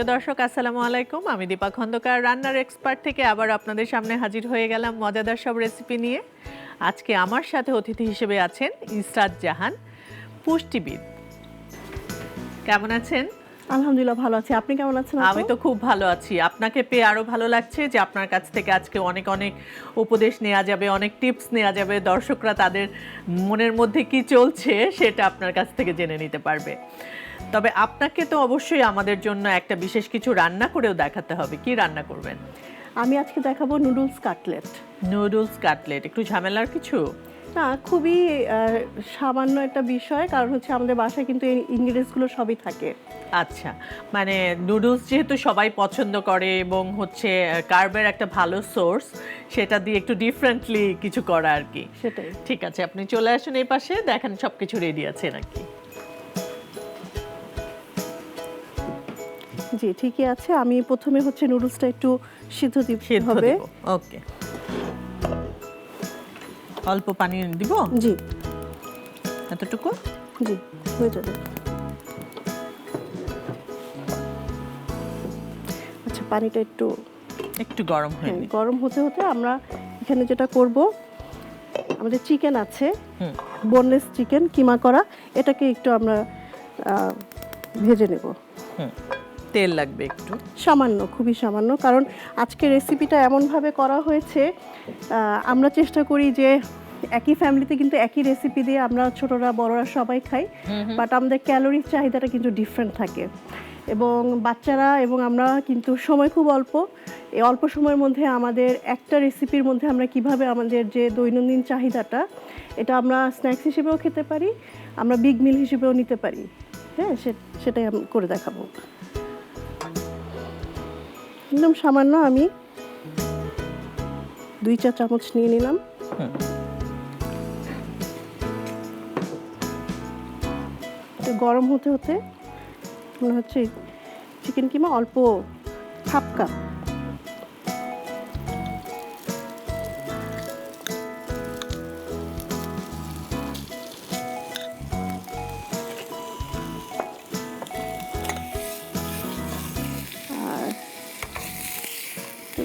প্রিয় দর্শক, আসসালামু আলাইকুম। আমি দীপা খন্দকার, রান্নার এক্সপার্ট থেকে আবার আপনাদের সামনে হাজির হয়ে গেলাম মজাদার সব রেসিপি নিয়ে। আজকে আমার সাথে অতিথি হিসেবে আছেন ইসরাত জাহান, পুষ্টিবিদ। কেমন আছেন? আলহামদুলিল্লাহ ভালো আছি। আপনি কেমন আছেন আমি তো খুব ভালো আছি। আপনাকে পেয়ে আরও ভালো লাগছে যে আপনার কাছ থেকে আজকে অনেক অনেক উপদেশ নেওয়া যাবে অনেক টিপস নেওয়া যাবে। দর্শকরা তাদের মনের মধ্যে কি চলছে সেটা আপনার কাছ থেকে জেনে নিতে পারবে। তবে আপনাকে তো অবশ্যই আমাদের জন্য একটা বিশেষ কিছু রান্না করেও দেখাতে হবে। কি রান্না করবেন? আমি আজকে দেখাবো নুডলস কাটলেট। Noodles cutlet. একটু ঝামেলার কিছু? না খুবই সামান্য একটা বিষয় কারণ হচ্ছে আমাদের বাসায় কিন্তু এই ইনগ্রিডিয়েন্টসগুলো সবই থাকে। আচ্ছা মানে নুডলস যেহেতু সবাই পছন্দ করে এবং হচ্ছে কার্বের একটা ভালো সোর্স সেটা দিয়ে একটু ডিফারেন্টলি কিছু করা আর কি। সেটাই। ঠিক আছে আপনি চলে আসুন এই পাশে দেখেন সব কিছু রেডি আছে নাকি। জি ঠিকই আছে। আমি প্রথমে হচ্ছে নুডলসটা একটু সিদ্ধ দিতে সিদ্ধ হবে। ওকে। অল্প পানি দিব? জি। এতটুকু? জি হয়ে যাবে। আচ্ছা পানিটা একটু একটু গরম হয়ে হ্যাঁ, গরম হতে হতে আমরা এখানে যেটা করব আমাদের চিকেন আছে বোনলেস চিকেন কিমা করা এটাকে একটু আমরা ভেজে নেব। হুম। তেল লাগবে একটু? সামান্য খুবই সামান্য কারণ আজকে রেসিপিটা এমনভাবে করা হয়েছে আমরা চেষ্টা করি যে একই ফ্যামিলিতে কিন্তু একই রেসিপি দিয়ে আমরা ছোটরা বড়রা সবাই খাই বাট আমাদের ক্যালোরির চাহিদাটা কিন্তু ডিফারেন্ট থাকে। এবং বাচ্চারা এবং আমরা কিন্তু সময় খুব অল্প এই অল্প সময়ের মধ্যে আমাদের একটা রেসিপির মধ্যে আমরা কীভাবে আমাদের যে দৈনন্দিন চাহিদাটা এটা আমরা স্ন্যাক্স হিসেবেও খেতে পারি আমরা বিগ মিল হিসেবেও নিতে পারি। হ্যাঁ সে- সেটাই আমি করে দেখাবো। একদম সামান্য আমি দুই চা চামচ নিয়ে নিলাম। গরম হতে হতে মনে হচ্ছে চিকেন কিমা অল্প হাফ কাপ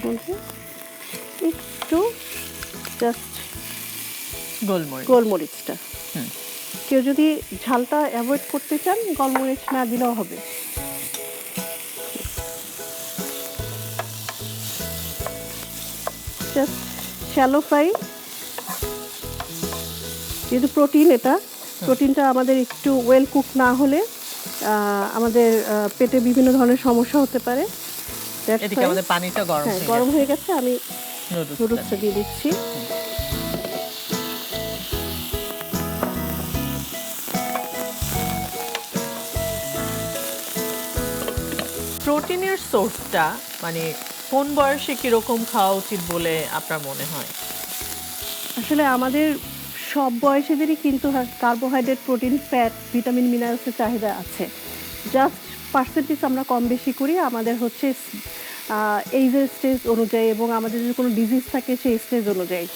মধ্যে একটু জাস্ট গোলমরিচ। গোলমরিচটা। কেউ যদি ঝালটা অ্যাভয়েড করতে চান গোলমরিচ না দিলেও হবে। জাস্ট শ্যালো ফ্রাই যেহেতু প্রোটিন এটা প্রোটিনটা আমাদের একটু ওয়েল কুক না হলে আমাদের পেটে বিভিন্ন ধরনের সমস্যা হতে পারে। এদিকে আমাদের পানিটা গরম হ্যাঁ হয়ে গরম হয়ে গেছে আমি নুডলসটা দিয়ে দিচ্ছি। প্রোটিনের সোর্সটা মানে কোন বয়সে কীরকম খাওয়া উচিত বলে আপনার মনে হয়? আসলে আমাদের সব বয়সীদেরই কিন্তু কার্বোহাইড্রেট প্রোটিন ফ্যাট ভিটামিন মিনারেলসের চাহিদা আছে। জাস্ট পার্সেন্টেজ আমরা কম বেশি করি আমাদের হচ্ছে এইজের স্টেজ অনুযায়ী এবং আমাদের যদি কোনো ডিজিজ থাকে সেই স্টেজ অনুযায়ী।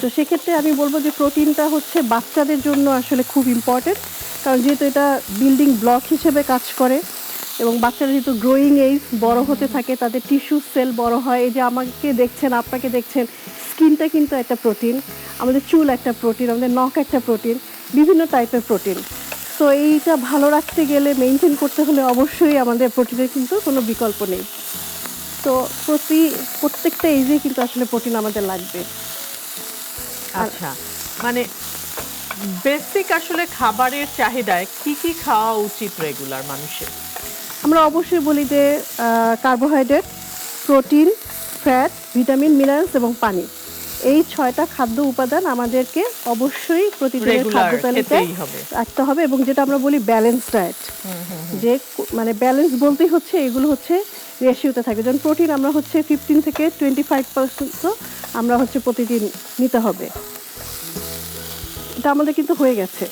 তো সেক্ষেত্রে আমি বলব যে প্রোটিনটা হচ্ছে বাচ্চাদের জন্য আসলে খুব ইম্পর্টেন্ট কারণ যেহেতু এটা বিল্ডিং ব্লক হিসেবে কাজ করে এবং বাচ্চারা যেহেতু গ্রোয়িং এইজ বড় হতে থাকে তাদের টিস্যু সেল বড় হয়। এই যে আমাকে দেখছেন আপনাকে দেখছেন স্কিনটা কিন্তু একটা প্রোটিন আমাদের চুল একটা প্রোটিন আমাদের নখ একটা প্রোটিন বিভিন্ন টাইপের প্রোটিন তো এইটা ভালো রাখতে গেলে মেনটেন করতে হলে অবশ্যই আমাদের প্রোটিনের কিন্তু কোনো বিকল্প নেই। তো প্রতি প্রত্যেকটা এজে কিন্তু আসলে প্রোটিন আমাদের লাগবে। আচ্ছা মানে বেসিক আসলে খাবারের চাহিদায় কি কি খাওয়া উচিত রেগুলার মানুষের? আমরা অবশ্যই বলি যে carbohydrate protein fat vitamin minerals এবং পানি। এই ছয়টা খাদ্য উপাদান আমাদেরকে অবশ্যই প্রতিদিনের খাদ্য তালিকায় রাখতে হবে এবং যেটা আমরা বলি ব্যালেন্স ডায়েট যে মানে ব্যালেন্স বলতেই হচ্ছে এগুলো হচ্ছে রেশিওতে থাকবে। যেমন প্রোটিন আমরা হচ্ছে ফিফটিন থেকে টোয়েন্টি ফাইভ পার্সেন্ট তো আমরা হচ্ছে প্রতিদিন নিতে হবে। এটা আমাদের কিন্তু হয়ে গেছে।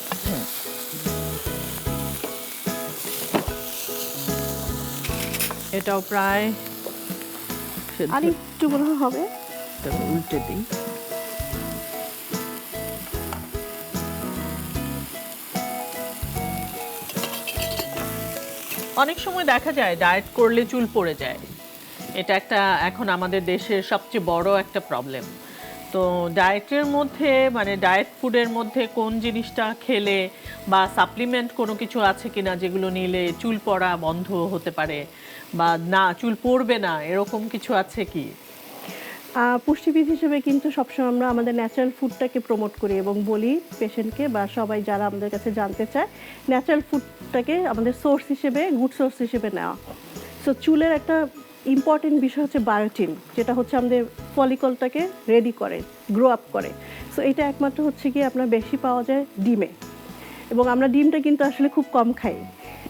এটাও প্রায় আর একটু মনে হবে। উল্টে দিই। অনেক সময় দেখা যায় ডায়েট করলে চুল পড়ে যায়। এটা একটা এখন আমাদের দেশের সবচেয়ে বড় একটা প্রবলেম তো ডায়েটের মধ্যে মানে ডায়েট ফুডের মধ্যে কোন জিনিসটা খেলে বা সাপ্লিমেন্ট কোনো কিছু আছে কি না যেগুলো নিলে চুল পড়া বন্ধ হতে পারে বা না, চুল পড়বে না, এরকম কিছু আছে কি? পুষ্টিবিদ হিসেবে কিন্তু সবসময় আমরা আমাদের ন্যাচারাল ফুডটাকে প্রমোট করি এবং বলি পেশেন্টকে বা সবাই যারা আমাদের কাছে জানতে চায় ন্যাচারাল ফুডটাকে আমাদের সোর্স হিসেবে গুড সোর্স হিসেবে নেওয়া। সো চুলের একটা ইম্পর্টেন্ট বিষয় হচ্ছে বায়োটিন যেটা হচ্ছে আমাদের ফলিকলটাকে রেডি করে গ্রো আপ করে। সো এটা একমাত্র হচ্ছে কি আপনার বেশি পাওয়া যায় ডিমে। এবং আমরা ডিমটা কিন্তু আসলে খুব কম খাই।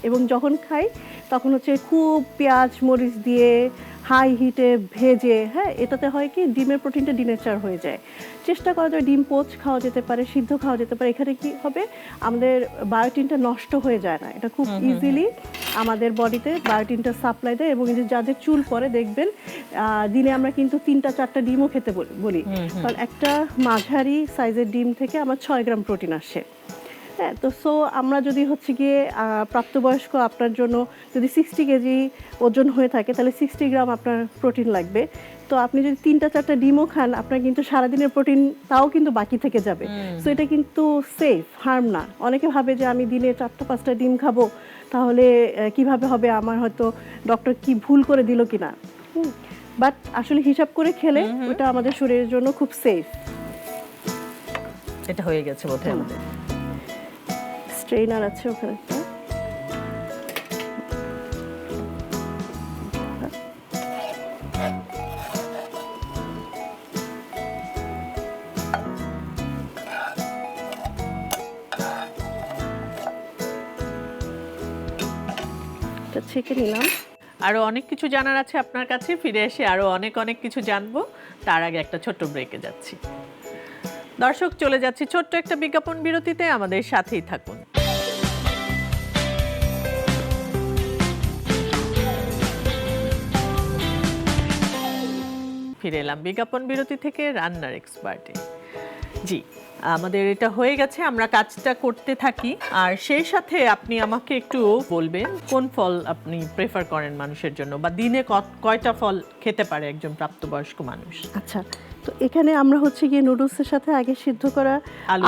এবং যখন খাই, তখন হচ্ছে খুব পেঁয়াজ, মরিচ দিয়ে হাই হিটে ভেজে হ্যাঁ এটাতে হয় কি ডিমের প্রোটিনটা ডিনেচার হয়ে যায়। চেষ্টা করা যায় ডিম পোচ খাওয়া যেতে পারে সিদ্ধ খাওয়া যেতে পারে। এখানে কি হবে? আমাদের বায়োটিনটা নষ্ট হয়ে যায় না। এটা খুব ইজিলি আমাদের বডিতে বায়োটিনটা সাপ্লাই দেয় এবং যাদের চুল পরে দেখবেন আহ, দিনে আমরা কিন্তু তিনটা চারটা ডিমও খেতে বলি- বলি। কারণ একটা মাঝারি সাইজের ডিম থেকে আমার ছয় গ্রাম প্রোটিন আসে। হ্যাঁ তো সো আমরা যদি হচ্ছে গিয়ে প্রাপ্তবয়স্ক আপনার জন্য যদি সিক্সটি কেজি ওজন হয়ে থাকে তাহলে সিক্সটি গ্রাম আপনার প্রোটিন লাগবে। তো আপনি যদি তিনটা চারটা ডিমও খান আপনার কিন্তু সারাদিনের প্রোটিন তাও কিন্তু বাকি থেকে যাবে। সো এটা কিন্তু সেফ হার্ম না। অনেকে ভাবে যে আমি দিনে চারটা পাঁচটা ডিম খাব তাহলে কীভাবে হবে? আমার হয়তো ডক্টর কি ভুল করে দিল কিনা? বাট আসলে হিসাব করে খেলে ওটা আমাদের শরীরের জন্য খুব সেফ এটা হয়ে গেছে বোধহয় আমাদের। স্ট্রেইনার আছে ওখানে। একটা ছেঁকে নিলাম। আরও অনেক কিছু জানার আছে আপনার কাছে, ফিরে এসে আরও অনেক অনেক কিছু জানব। তার আগে একটা ছোট্ট ব্রেকে যাচ্ছি। দর্শক, চলে যাচ্ছি ছোট্ট একটা বিজ্ঞাপন বিরতিতে। আমাদের সাথেই থাকুন। ফিরে এলাম। বিজ্ঞাপন বিরতি থেকে রান্নার এক্সপার্টে জি আমাদের এটা হয়ে গেছে আমরা কাজটা করতে থাকি। আর সেই সাথে আপনি আমাকে একটু বলবেন কোন ফল আপনি প্রেফার করেন মানুষের জন্য? বা দিনে কয়টা ফল খেতে পারে একজন প্রাপ্তবয়স্ক মানুষ? আচ্ছা তো এখানে আমরা হচ্ছে গিয়ে নুডলসের সাথে আগে সিদ্ধ করা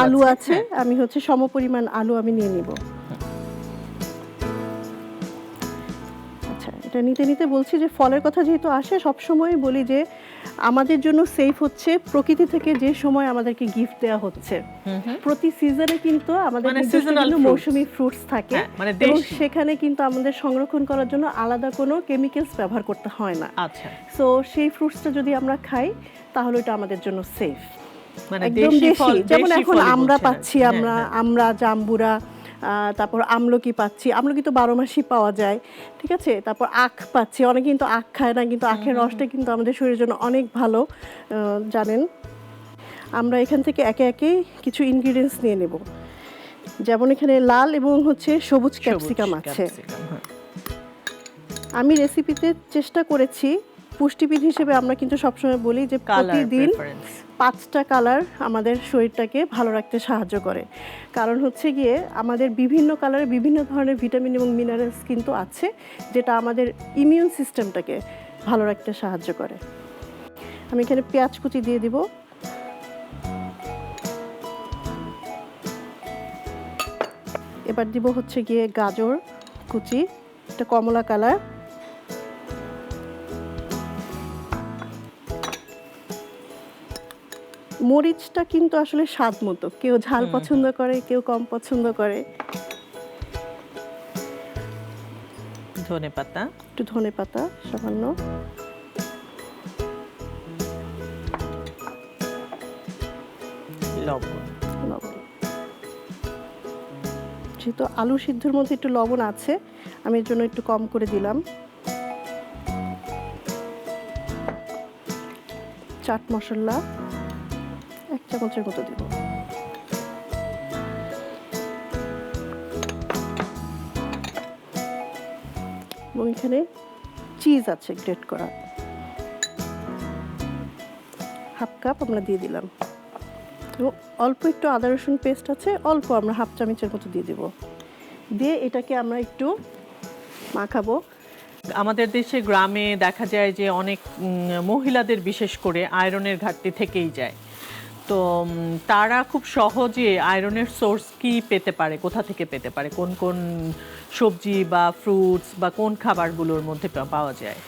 আলু আছে। আমি হচ্ছে সমপরিমাণ আলু আমি নিয়ে নিব। এটা নিতে নিতে বলছি যে ফলের কথা যেহেতু আসে সব সময় বলি যে আমাদের জন্য সেফ হচ্ছে প্রকৃতি থেকে যে সময় আমাদেরকে গিফট দেওয়া হচ্ছে প্রতি সিজনে কিন্তু আমাদের মানে কিন্তু fruits। ফ্রুটস থাকে হ্যাঁ, মানে এবং সেখানে কিন্তু আমাদের সংরক্ষণ করার জন্য আলাদা কোনো কেমিক্যালস ব্যবহার করতে হয় না আচ্ছা সো সেই ফ্রুটসটা যদি আমরা খাই তাহলে এটা আমাদের জন্য সেফ মানে একদম দেশি যেমন এখন আমরা। পাচ্ছি হ্যাঁ, আমরা হ্যাঁ। আমরা জাম্বুরা তারপর আমলকি পাচ্ছি। আমলকি তো বারো মাসই পাওয়া যায় ঠিক আছে? তারপর আখ পাচ্ছি। অনেকে কিন্তু আখ খায় না কিন্তু আখের রসটা কিন্তু আমাদের শরীরের জন্য অনেক ভালো জানেন? আমরা এখান থেকে একে একে কিছু ইনগ্রিডিয়েন্টস নিয়ে নেব। যেমন এখানে লাল এবং হচ্ছে সবুজ ক্যাপসিকাম আছে। হ্যাঁ। আমি রেসিপিতে চেষ্টা করেছি পুষ্টিবিদ হিসেবে আমরা কিন্তু সবসময় বলি যে প্রতিদিন পাঁচটা কালার আমাদের শরীরটাকে ভালো রাখতে সাহায্য করে। কারণ হচ্ছে গিয়ে আমাদের বিভিন্ন কালারে বিভিন্ন ধরনের ভিটামিন এবং মিনারেলস কিন্তু আছে যেটা আমাদের ইমিউন সিস্টেমটাকে ভালো রাখতে সাহায্য করে। আমি এখানে পেঁয়াজ কুচি দিয়ে দিব। এবার দিব হচ্ছে গিয়ে গাজর কুচি একটা কমলা কালার মরিচটা কিন্তু আসলে স্বাদ মতো। কেউ ঝাল পছন্দ করে কেউ কম পছন্দ করে। ধনে পাতা। একটু ধনে পাতা সামান্য। লবণ। লবণ। যেহেতু আলু সিদ্ধর মধ্যে একটু লবণ আছে আমি এর জন্য একটু কম করে দিলাম। চাট মশলা। এক চামচের মতো দিব। এবং এখানে চিজ আছে গ্রেট করা। হাফ কাপ আমরা দিয়ে দিলাম। এবং অল্প একটু আদা, রসুন পেস্ট আছে, অল্প আমরা হাফ চামচের মতো দিয়ে দেব। দিয়ে এটাকে আমরা একটু মাখাবো। আমাদের দেশে, গ্রামে দেখা যায় যে অনেক মহিলাদের বিশেষ করে আয়রনের ঘাটতি থেকেই যায়। তো তারা খুব সহজে আয়রনের সোর্স কি পেতে পারে, কোথা থেকে পেতে পারে? কোন কোন সবজি বা ফ্রুটস বা কোন খাবারগুলোর মধ্যে পাওয়া যায়?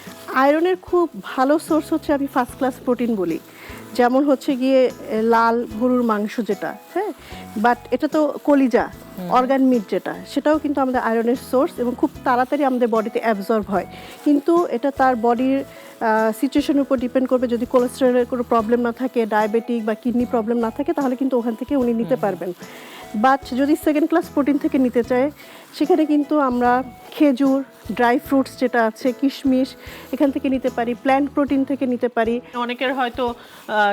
আয়রনের খুব ভালো সোর্স হচ্ছে আমি ফার্স্ট ক্লাস প্রোটিন বলি। যেমন হচ্ছে গিয়ে লাল গরুর মাংস যেটা হ্যাঁ? বাট এটা তো কলিজা অর্গান মিট যেটা সেটাও কিন্তু আমাদের আয়রনের সোর্স এবং খুব তাড়াতাড়ি আমাদের বডিতে অ্যাবজর্ব হয়। কিন্তু এটা তার বডির সিচুয়েশনের উপর ডিপেন্ড করবে। যদি কোলেস্টেরলের কোনো প্রবলেম না থাকে ডায়াবেটিক বা কিডনি প্রবলেম না থাকে তাহলে কিন্তু ওখান থেকে উনি নিতে পারবেন। বাট যদি সেকেন্ড ক্লাস প্রোটিন থেকে নিতে চায় সেখানে কিন্তু আমরা খেজুর ড্রাই ফ্রুটস যেটা আছে কিশমিশ এখান থেকে নিতে পারি প্ল্যান্ট প্রোটিন থেকে নিতে পারি। অনেকের হয়তো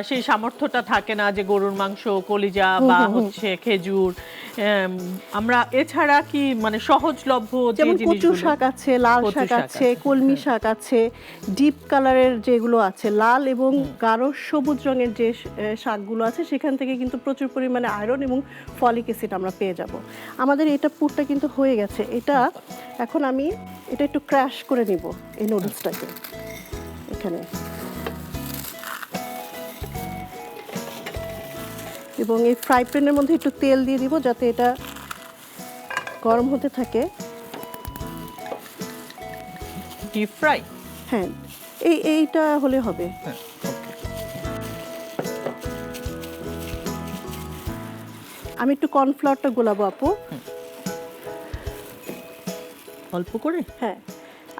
সেই সামর্থ্যটা থাকে না যে গরুর মাংস কলিজা বা হচ্ছে খেজুর। আমরা এছাড়া কি মানে সহজলভ্য যেমন কচু শাক আছে লাল শাক আছে কলমি শাক আছে ডিপ কালারের যেগুলো আছে লাল এবং গাঢ় সবুজ রঙের যে শাকগুলো আছে সেখান থেকে কিন্তু প্রচুর পরিমাণে আয়রন এবং ফলিক অ্যাসিড আমরা পেয়ে যাব। আমাদের এটা পুরটা কিন্তু হয়ে গেছে। এটা এখন আমি এটা একটু ক্র্যাশ করে নিব এই নুডলসটাকে এখানে। এবং এই ফ্রাই প্যানের মধ্যে একটু তেল দিয়ে দিব যাতে এটা গরম হতে থাকে। ডিপ ফ্রাই হ্যাঁ এই এইটা হলে হবে। আমি একটু কর্নফ্লাওয়ারটা গোলাবো আপু। অল্প করে? হ্যাঁ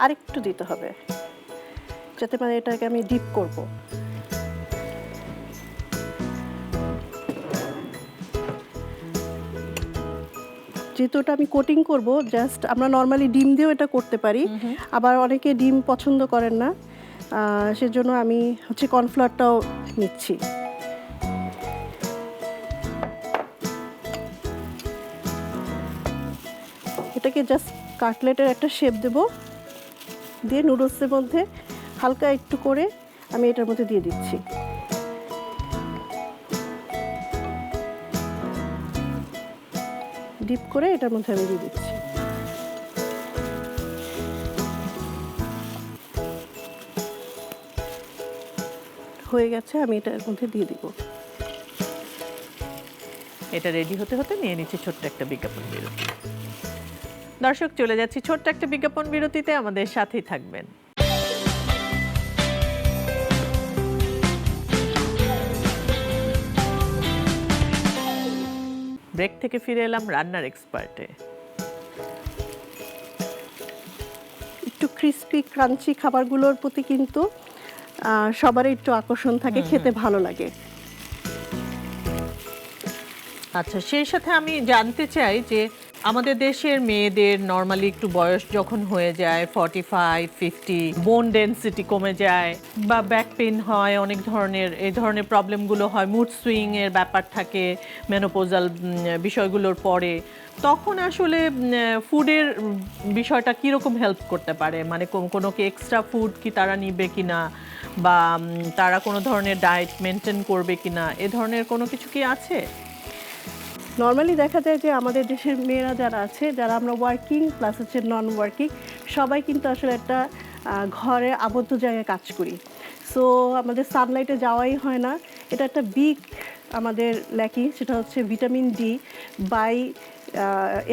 আরেকটু দিতে হবে যাতে মানে এটাকে আমি ডিপ করব। যেহেতু ওটা আমি কোটিং করব জাস্ট আমরা নর্মালি ডিম দিয়েও এটা করতে পারি। আবার অনেকে ডিম পছন্দ করেন না সেজন্য আমি হচ্ছে কর্নফ্লাওয়ারটাও নিচ্ছি। জাস্ট কাটলেটের একটা শেপ দেব। দিয়ে নুডলসের মধ্যে হালকা একটু করে আমি এটার মধ্যে দিয়ে দিচ্ছি। ডিপ করে এটার মধ্যে আমি দিয়ে দিচ্ছি। হয়ে গেছে, আমি এটার মধ্যে দিয়ে দিব। এটা রেডি হতে হতে নিয়ে নিচ্ছি ছোট্ট একটা বিজ্ঞাপন বিরতি দর্শক চলে যাচ্ছি ছোট্ট একটা বিজ্ঞাপন বিরতিতে। আমাদের সাথেই থাকবেন। ব্রেক থেকে ফিরে এলাম রান্নার এক্সপার্টে। একটু ক্রিস্পি ক্রাঞ্চি খাবারগুলোর প্রতি কিন্তু সবারই একটু আকর্ষণ থাকে খেতে ভালো লাগে। আচ্ছা সেই সাথে আমি জানতে চাই যে আমাদের দেশের মেয়েদের নর্মালি একটু বয়স যখন হয়ে যায় forty five fifty bone density কমে যায় বা ব্যাক পেন হয়, অনেক ধরনের, এই ধরনের প্রবলেমগুলো হয় মুড সুইং এর ব্যাপার থাকে মেনোপোজাল বিষয়গুলোর পরে, তখন আসলে ফুডের বিষয়টা কীরকম হেল্প করতে পারে? মানে কোনো কি এক্সট্রা ফুড কি তারা নিবে কি না বা তারা কোনো ধরনের ডায়েট মেনটেন করবে কি না এ ধরনের কোনো কিছু কি আছে? নর্মালি দেখা যায় যে আমাদের দেশের মেয়েরা যারা আছে, যারা আমরা ওয়ার্কিং প্লাস হচ্ছে নন ওয়ার্কিং সবাই কিন্তু আসলে একটা ঘরে আবদ্ধ জায়গায় কাজ করি। সো আমাদের সানলাইটে যাওয়াই হয় না। এটা একটা বিগ আমাদের ল্যাকিং সেটা হচ্ছে ভিটামিন ডি বাই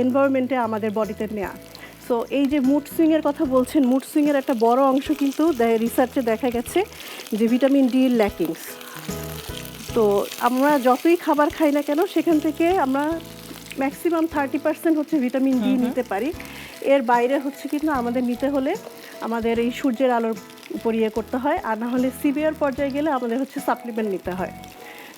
এনভায়রনমেন্টে আমাদের বডিতে নেওয়া সো এই যে মুড সুইংয়ের কথা বলছেন মুড সুইংয়ের একটা বড় অংশ কিন্তু রিসার্চে দেখা গেছে যে ভিটামিন ডি ল্যাকিংস তো আমরা যতই খাবার খাই না কেন সেখান থেকে আমরা ম্যাক্সিমাম থার্টি পার্সেন্ট হচ্ছে ভিটামিন ডি নিতে পারি। এর বাইরে হচ্ছে কিন্তু আমাদের নিতে হলে আমাদের এই সূর্যের আলোর উপর ইয়ে করতে হয় আর না হলে সিভিয়ার পর্যায়ে গেলে আমাদের হচ্ছে সাপ্লিমেন্ট নিতে হয়।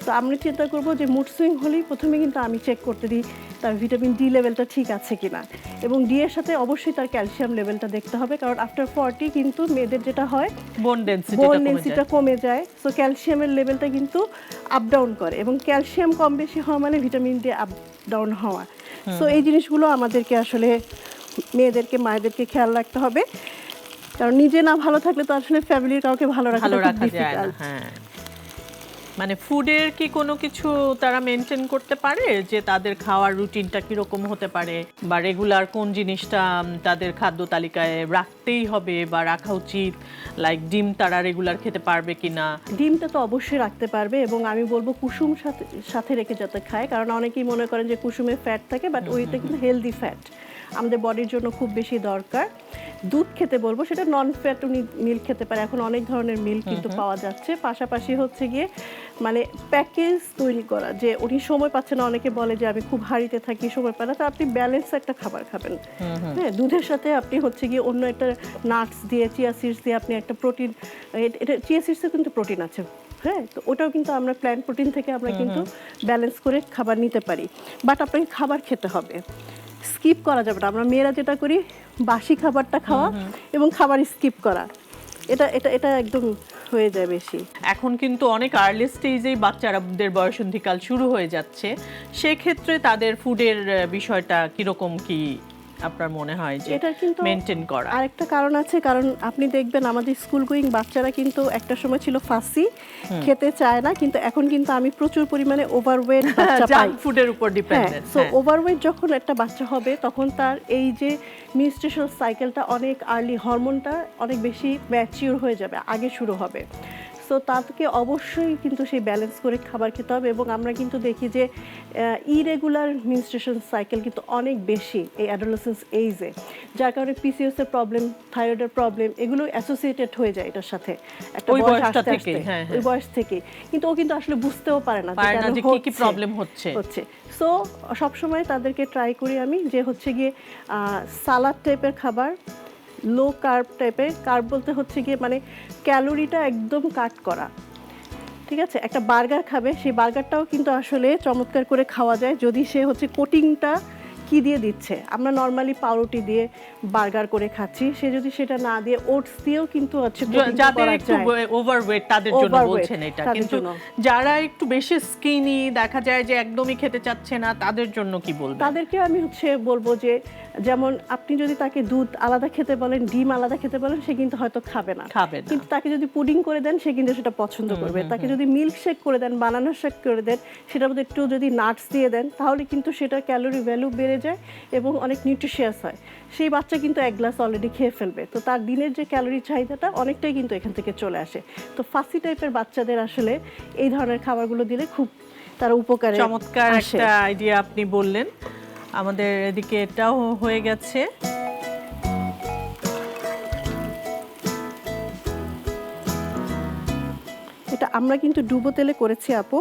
তো আমরা চিন্তা করব যে মুড সুইং হলেই প্রথমে কিন্তু আমি চেক করতে দিই তার ভিটামিন ডি লেভেলটা ঠিক আছে কিনা। এবং ডি এর সাথে অবশ্যই তার ক্যালসিয়াম লেভেলটা দেখতে হবে কারণ আফটার ফর্টি কিন্তু মেয়েদের যেটা হয় বোন ডেন্সিটি বোন ডেন্সিটা কমে যায়। সো ক্যালসিয়ামের লেভেলটা কিন্তু আপ ডাউন করে এবং ক্যালসিয়াম কম বেশি হওয়া মানে ভিটামিন ডি আপ ডাউন হওয়া। সো এই জিনিসগুলো আমাদেরকে আসলে মেয়েদেরকে মায়েদেরকে খেয়াল রাখতে হবে। কারণ নিজে না ভালো থাকলে তো আসলে ফ্যামিলির কাউকে ভালো রাখা ভালো মানে ফুডের কি কোনো কিছু তারা মেনটেন করতে পারে? যে তাদের খাওয়ার রুটিনটা কীরকম হতে পারে? বা রেগুলার কোন জিনিসটা তাদের খাদ্য তালিকায় রাখতেই হবে বা রাখা উচিত? লাইক ডিম তারা রেগুলার খেতে পারবে কিনা? ডিমটা তো অবশ্যই রাখতে পারবে এবং আমি বলব কুসুম সাথে সাথে রেখে যাতে খায়। কারণ অনেকেই মনে করেন যে কুসুমে ফ্যাট থাকে বাট ওইটা কিন্তু হেলদি ফ্যাট আমাদের বডির জন্য খুব বেশি দরকার। দুধ খেতে বলব সেটা নন ফ্যাট মিল্ক খেতে পারে। এখন অনেক ধরনের মিল্ক কিন্তু পাওয়া যাচ্ছে। পাশাপাশি হচ্ছে গিয়ে মানে প্যাকেজ তৈরি করা যে উনি সময় পাচ্ছে না অনেকে বলে যে আমি খুব হাড়িতে থাকি সময় পাই না তো আপনি ব্যালেন্স একটা খাবার খাবেন। হ্যাঁ দুধের সাথে আপনি হচ্ছে গিয়ে অন্য একটা নাটস দিয়ে চিয়া সিডস দিয়ে আপনি একটা প্রোটিন এটা চিয়া সিডসে কিন্তু প্রোটিন আছে। হ্যাঁ তো ওটাও কিন্তু আমরা প্ল্যান প্রোটিন থেকে আমরা কিন্তু ব্যালেন্স করে খাবার নিতে পারি। বাট আপনাকে খাবার খেতে হবে। স্কিপ করা যাবে না। আমরা মেয়েরা যেটা করি বাসি খাবারটা খাওয়া এবং খাবার স্কিপ করা। এটা এটা এটা একদম হয়ে যায় বেশি। এখন কিন্তু অনেক আর্লি স্টেজেই বাচ্চারাদের বয়সন্ধিকাল শুরু হয়ে যাচ্ছে। সেক্ষেত্রে তাদের ফুডের বিষয়টা কীরকম কি আপনার মনে হয় যে এটা কিন্তু মেনটেন করা? আরেকটা কারণ আছে কারণ আপনি দেখবেন আমাদের স্কুল গোয়িং বাচ্চারা কিন্তু একটা সময় ছিল ফাসি খেতে চায় না কিন্তু এখন কিন্তু আমি প্রচুর পরিমাণে ওভারওয়েট বাচ্চা পাই। ফুডের উপর ডিপেন্ডেন্ট সো ওভারওয়েট যখন একটা বাচ্চা হবে তখন তার এই যে মিনস্ট্রেশন সাইকেলটা অনেক আর্লি হরমোনটা অনেক বেশি ম্যাচিওর হয়ে যাবে আগে শুরু হবে। সো তাকে অবশ্যই কিন্তু সেই ব্যালেন্স করে খাবার খেতে হবে এবং আমরা কিন্তু দেখি যে ইরেগুলার মিনস্ট্রেশন সাইকেল কিন্তু অনেক বেশি এই অ্যাডোলেসেন্স এইজে যার কারণে পিসিএস এর প্রবলেম থাইরয়েডের প্রবলেম এগুলো অ্যাসোসিয়েটেড হয়ে যায় এটার সাথে। একটা ওই বয়স আসতে আসতে হ্যাঁ, ওই হ্যাঁ। বয়স থেকে কিন্তু ও কিন্তু আসলে বুঝতেও পারে না যে কি কি প্রবলেম হচ্ছে। হচ্ছে। সো সবসময় তাদেরকে ট্রাই করি আমি যে হচ্ছে গিয়ে সালাদ টাইপের খাবার লো কার্ব টাইপের কার্ব বলতে হচ্ছে গিয়ে মানে ক্যালোরিটা একদম কাট করা। ঠিক আছে? একটা বার্গার খাবে, সেই বার্গারটাও কিন্তু আসলে চমৎকার করে খাওয়া যায়। যদি সে হচ্ছে কোটিংটা কি দিয়ে দিচ্ছে? আমরা নর্মালি পাউরুটি দিয়ে বার্গার করে খাচ্ছি। সে যদি সেটা না দিয়ে ওটস দিয়েও কিন্তু হচ্ছে যাদের একটু ওভারওয়েট তাদের জন্য বলছেন এটা। কিন্তু যারা একটু বেশি স্কিনি দেখা যায় যে একদমই খেতে চাচ্ছে না তাদের জন্য কি বলবেন? তাদেরকে আমি হচ্ছে বলব যে যেমন আপনি যদি তাকে দুধ আলাদা খেতে বলেন ডিম আলাদা খেতে বলেন সে কিন্তু হয়তো খাবে না। খাবে না। কিন্তু তাকে যদি পুডিং করে দেন সে কিন্তু সেটা পছন্দ করবে। তাকে যদি মিল্ক শেক করে দেন বানানা শেক করে দেন সেটার মধ্যে একটু যদি নাটস দিয়ে দেন তাহলে কিন্তু সেটা ক্যালোরি ভ্যালু বেড়ে যায় এবং অনেক নিউট্রিশিয়াস হয়। সেই বাচ্চা কিন্তু এক গ্লাস অলরেডি খেয়ে ফেলবে। তো তার দিনের যে ক্যালোরি চাহিদাটা অনেকটাই কিন্তু এখান থেকে চলে আসে। তো ফাসি টাইপের বাচ্চাদের আসলে এই ধরনের খাবারগুলো দিলে খুব তারা উপকার চমৎকার একটা আইডিয়া আপনি বললেন। আমাদের এদিকে এটাও হয়ে গেছে। এটা আমরা কিন্তু ডুবো তেলে করেছি আপু।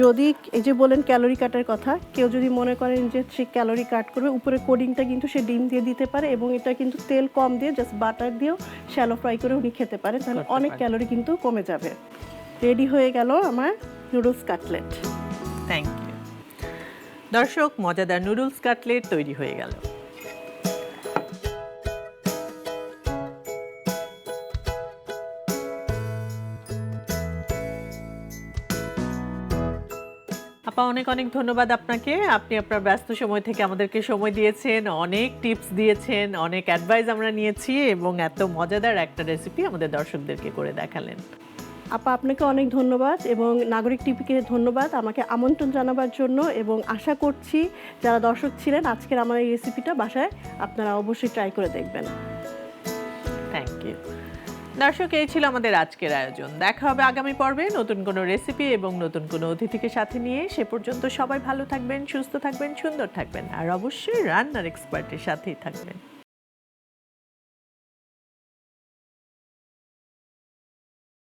যদি এই যে বলেন ক্যালোরি কাটার কথা কেউ যদি মনে করেন যে সে ক্যালোরি কাট করবে উপরে কোডিংটা কিন্তু সে ডিম দিয়ে দিতে পারে এবং এটা কিন্তু তেল কম দিয়ে জাস্ট বাটার দিয়েও শ্যালো ফ্রাই করে উনি খেতে পারে তাহলে অনেক। ক্যালোরি কিন্তু কমে যাবে। রেডি হয়ে গেল আমার নুডলস কাটলেট থ্যাংক ইউ দর্শক মজাদার নুডলস কাটলেট তৈরি হয়ে গেল। আপা অনেক অনেক ধন্যবাদ আপনাকে। আপনি আপনার ব্যস্ত সময় থেকে আমাদেরকে সময় দিয়েছেন অনেক টিপস দিয়েছেন অনেক অ্যাডভাইস আমরা নিয়েছি এবং এত মজাদার একটা রেসিপি আমাদের দর্শকদেরকে করে দেখালেন। আপা আপনাকে অনেক ধন্যবাদ এবং নাগরিক টিভিকে ধন্যবাদ আমাকে আমন্ত্রণ জানাবার জন্য এবং আশা করছি যারা দর্শক ছিলেন আজকের আমার এই রেসিপিটা বাসায় আপনারা অবশ্যই ট্রাই করে দেখবেন। থ্যাংক ইউ দর্শক, এই ছিল আমাদের আজকের আয়োজন। দেখা হবে আগামী পর্বে নতুন কোনো রেসিপি এবং নতুন কোনো অতিথিকে সাথে নিয়ে। সে পর্যন্ত সবাই ভালো থাকবেন, সুস্থ থাকবেন, সুন্দর থাকবেন, আর অবশ্যই রান্নার এক্সপার্টের সাথেই থাকবেন।